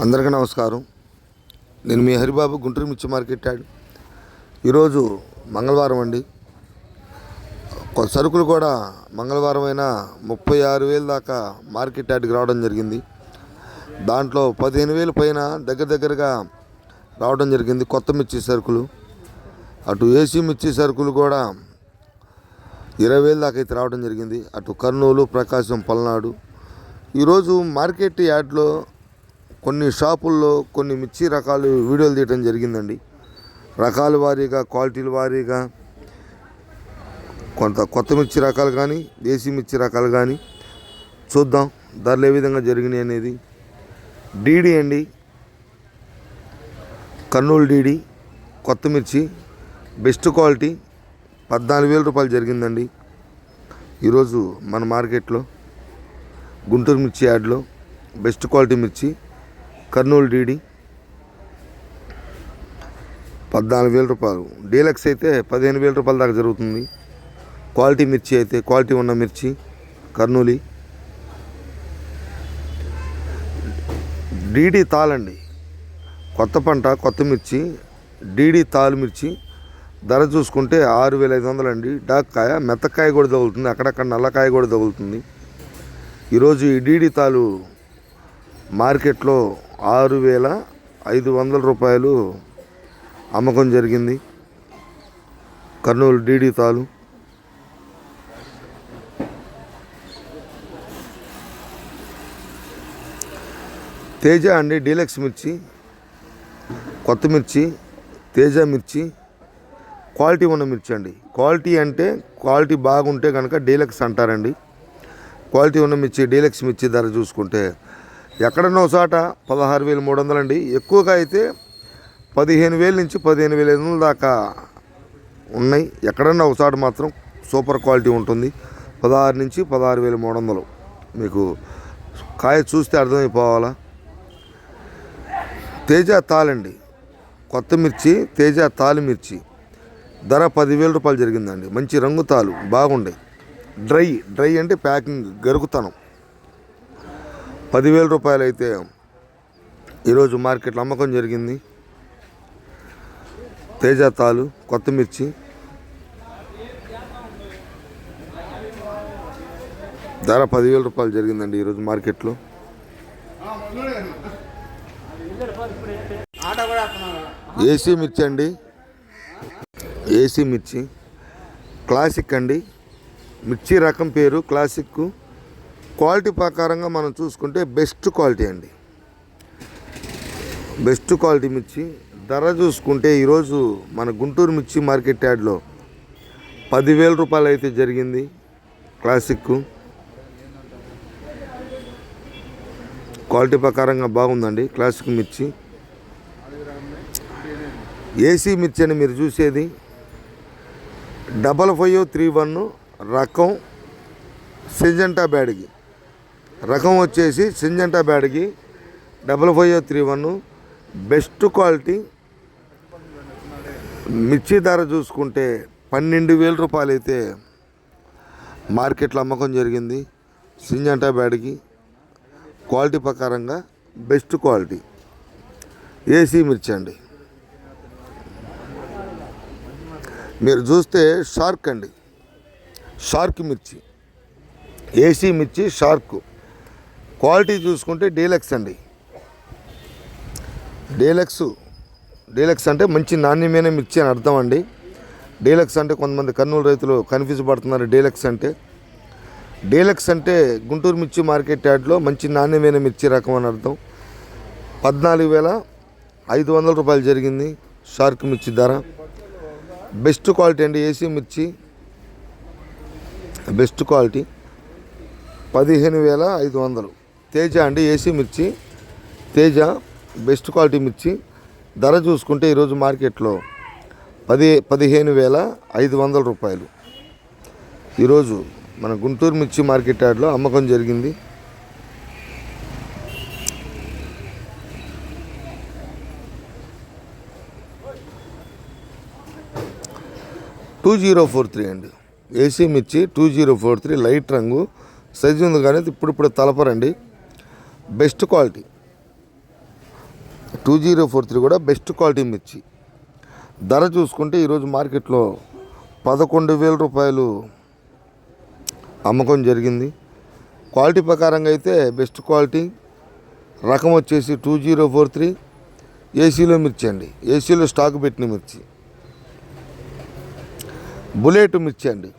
అందరికీ నమస్కారం. నేను మీ హరిబాబు గుంటూరు మిర్చి మార్కెట్ యాడ్. ఈరోజు మంగళవారం అండి. కొ- సరుకులు కూడా మంగళవారం అయినా ముప్పై ఆరు వేలు దాకా మార్కెట్ యార్డ్కి రావడం జరిగింది. దాంట్లో పదిహేను వేలు పైన దగ్గర దగ్గరగా రావడం జరిగింది కొత్త మిర్చి సరుకులు. అటు ఏసీ మిర్చి సరుకులు కూడా ఇరవై వేలు దాకా అయితే రావడం జరిగింది. అటు కర్నూలు ప్రకాశం పల్నాడు. ఈరోజు మార్కెట్ యార్డ్లో కొన్ని షాపుల్లో కొన్ని మిర్చి రకాలు వీడియోలు తీయటం జరిగిందండి. రకాల వారీగా క్వాలిటీల వారీగా కొంత కొత్త మిర్చి రకాలు కానీ దేశీ మిర్చి రకాలు కానీ చూద్దాం ధరలు ఏ విధంగా జరిగినాయి అనేది. డీడీ అండి. కర్నూలు డీడీ. కొత్త మిర్చి. Best quality. పద్నాలుగు వేల రూపాయలు జరిగిందండి. ఈరోజు మన మార్కెట్లో గుంటూరు మిర్చి యార్డ్లో బెస్ట్ క్వాలిటీ మిర్చి కర్నూలు డీడీ. పద్నాలుగు వేల రూపాయలు. డీలక్స్ అయితే పదిహేను వేల రూపాయల దాకా జరుగుతుంది. క్వాలిటీ మిర్చి అయితే క్వాలిటీ ఉన్న మిర్చి కర్నూలి. డీడీ తాళండి కొత్త పంట కొత్త మిర్చి. డీడీ తాలు మిర్చి. ధర చూసుకుంటే ఆరు వేల ఐదు వందలు అండి. డాక్కాయ మెత్తకాయ కూడా తగులుతుంది. అక్కడక్కడ నల్లకాయ కూడా తగులుతుంది. ఈరోజు ఈ డీడీ తాలు మార్కెట్లో ఆరు వేల ఐదు వందల రూపాయలు అమ్మకం జరిగింది. కర్నూలు డీడీ తాలు. తేజ అండి డీలక్స్ మిర్చి కొత్త మిర్చి తేజ మిర్చి క్వాలిటీ ఉన్న మిర్చి అండి. క్వాలిటీ అంటే క్వాలిటీ బాగుంటే కనుక డీలక్స్ అంటారండి. క్వాలిటీ ఉన్న మిర్చి డీలక్స్ మిర్చి ధర చూసుకుంటే ఎక్కడన్నా ఒక చోట పదహారు వేలు మూడు వందలు అండి ఎక్కువగా అయితే పదిహేను వేల నుంచి పదిహేను వేల ఐదు వందల దాకా ఉన్నాయి. ఎక్కడన్నా ఒక మాత్రం సూపర్ క్వాలిటీ ఉంటుంది. పదహారు నుంచి పదహారు వేల మూడు వందలు. మీకు కాయ చూస్తే అర్థమైపోవాలా? తేజ తాలండి. కొత్త మిర్చి తేజ తాలి మిర్చి. ధర పదివేల రూపాయలు జరిగిందండి. మంచి రంగు తాలు బాగుండాయి డ్రై డ్రై అంటే ప్యాకింగ్ గరుకుతనం పదివేల రూపాయలు అయితే ఈరోజు మార్కెట్లో అమ్మకం జరిగింది. తేజ తాలు కొత్త మిర్చి ధర పదివేల రూపాయలు జరిగిందండి ఈరోజు మార్కెట్లో. ఏసీ మిర్చి అండి. ఏసీ మిర్చి. క్లాసిక్ అండి. మిర్చి రకం పేరు క్లాసిక్ క్వాలిటీ ప్రకారంగా మనం చూసుకుంటే బెస్ట్ క్వాలిటీ అండి. బెస్ట్ క్వాలిటీ మిర్చి. ధర చూసుకుంటే ఈరోజు మన గుంటూరు మిర్చి మార్కెట్ యార్డ్లో పదివేల రూపాయలు అయితే జరిగింది. క్లాసిక్ క్వాలిటీ ప్రకారంగా బాగుందండి క్లాసిక్ మిర్చి. ఏసీ మిర్చి అని మీరు చూసేది. డబల్ ఫైవ్ త్రీ వన్ రకం సెజెంటా బ్యాడ్కి రకం వచ్చేసి Syngenta బ్యాడ్కి double five three one best quality. మిర్చి ధర చూసుకుంటే పన్నెండు వేల రూపాయలు అయితే మార్కెట్లో అమ్మకం జరిగింది. సింజంటా బ్యాడ్కి క్వాలిటీ ప్రకారంగా బెస్ట్ క్వాలిటీ. ఏసీ మిర్చి అండి. మీరు చూస్తే షార్క్ అండి. షార్క్ మిర్చి. ఏసీ మిర్చి షార్క్. క్వాలిటీ చూసుకుంటే డీలక్స్ అండి. డీలక్స్ డీలక్స్ అంటే మంచి నాణ్యమైన మిర్చి అని అర్థం అండి. డీలక్స్ అంటే కొంతమంది కర్నూలు రైతులు కన్ఫ్యూజ్ పడుతున్నారు. డీలక్స్ అంటే డీలక్స్ అంటే గుంటూరు మిర్చి మార్కెట్ యార్డ్లో మంచి నాణ్యమైన మిర్చి రకం అని అర్థం. పద్నాలుగు వేల ఐదు వందల రూపాయలు జరిగింది షార్క్ మిర్చి ధర. బెస్ట్ క్వాలిటీ అండి ఏసీ మిర్చి. బెస్ట్ క్వాలిటీ పదిహేను వేల ఐదు వందలు. తేజ అండి ఏసీ మిర్చి. తేజ బెస్ట్ క్వాలిటీ మిర్చి. ధర చూసుకుంటే ఈరోజు మార్కెట్లో పది పదిహేను వేల ఐదు వందల రూపాయలు. ఈరోజు మన గుంటూరు మిర్చి మార్కెట్ యార్డ్లో అమ్మకం జరిగింది. టూ జీరో ఫోర్ త్రీ అండి. ఏసీ మిర్చి two zero four three light రంగు. సైజు ఉంది కానీ ఇప్పుడు ఇప్పుడు తలపరండి. Best quality. Two zero four three కూడా బెస్ట్ క్వాలిటీ మిర్చి. ధర చూసుకుంటే ఈరోజు మార్కెట్లో పదకొండు వేల రూపాయలు అమ్మకం జరిగింది. క్వాలిటీ ప్రకారంగా అయితే బెస్ట్ క్వాలిటీ. రకం వచ్చేసి టూ జీరో ఫోర్ త్రీ ఏసీలో మిర్చి అండి. ఏసీలో స్టాక్ పెట్టిన మిర్చి. బుల్లెట్ మిర్చి అండి.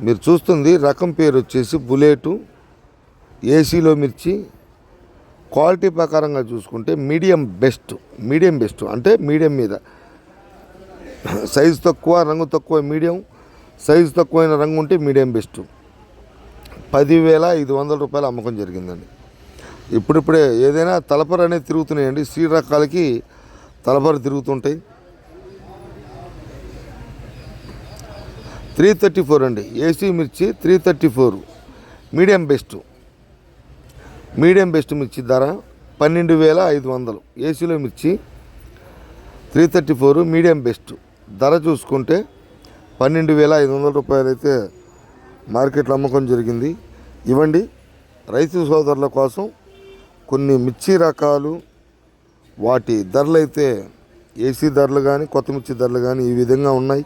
మీరు చూస్తుంది రకం పేరు వచ్చేసి బుల్లెటు ఏసీలో మిర్చి క్వాలిటీ ప్రకారంగా చూసుకుంటే మీడియం బెస్ట్ మీడియం బెస్ట్ అంటే మీడియం మీద. సైజు తక్కువ రంగు తక్కువ మీడియం. సైజు తక్కువైన రంగు ఉంటే మీడియం బెస్ట్. పదివేల ఐదు వందల రూపాయలు అమ్మకం జరిగిందండి. ఇప్పుడిప్పుడే ఏదైనా తలపర అనేది తిరుగుతున్నాయండి. సీడ్ రకాలకి తలపర తిరుగుతుంటాయి. త్రీ థర్టీ ఫోర్ అండి. ఏసీ మిర్చి three thirty four. Medium best. Medium best మిర్చి ధర పన్నెండు వేల ఐదు వందలు. ఏసీలో మిర్చి three thirty four medium best. ధర చూసుకుంటే పన్నెండు వేల ఐదు వందల రూపాయలు అయితే మార్కెట్లో అమ్మకం జరిగింది. ఇవ్వండి రైతు సోదరుల కోసం కొన్ని మిర్చి రకాలు వాటి ధరలు అయితే ఏసీ ధరలు కానీ కొత్త మిర్చి ధరలు కానీ ఈ విధంగా ఉన్నాయి.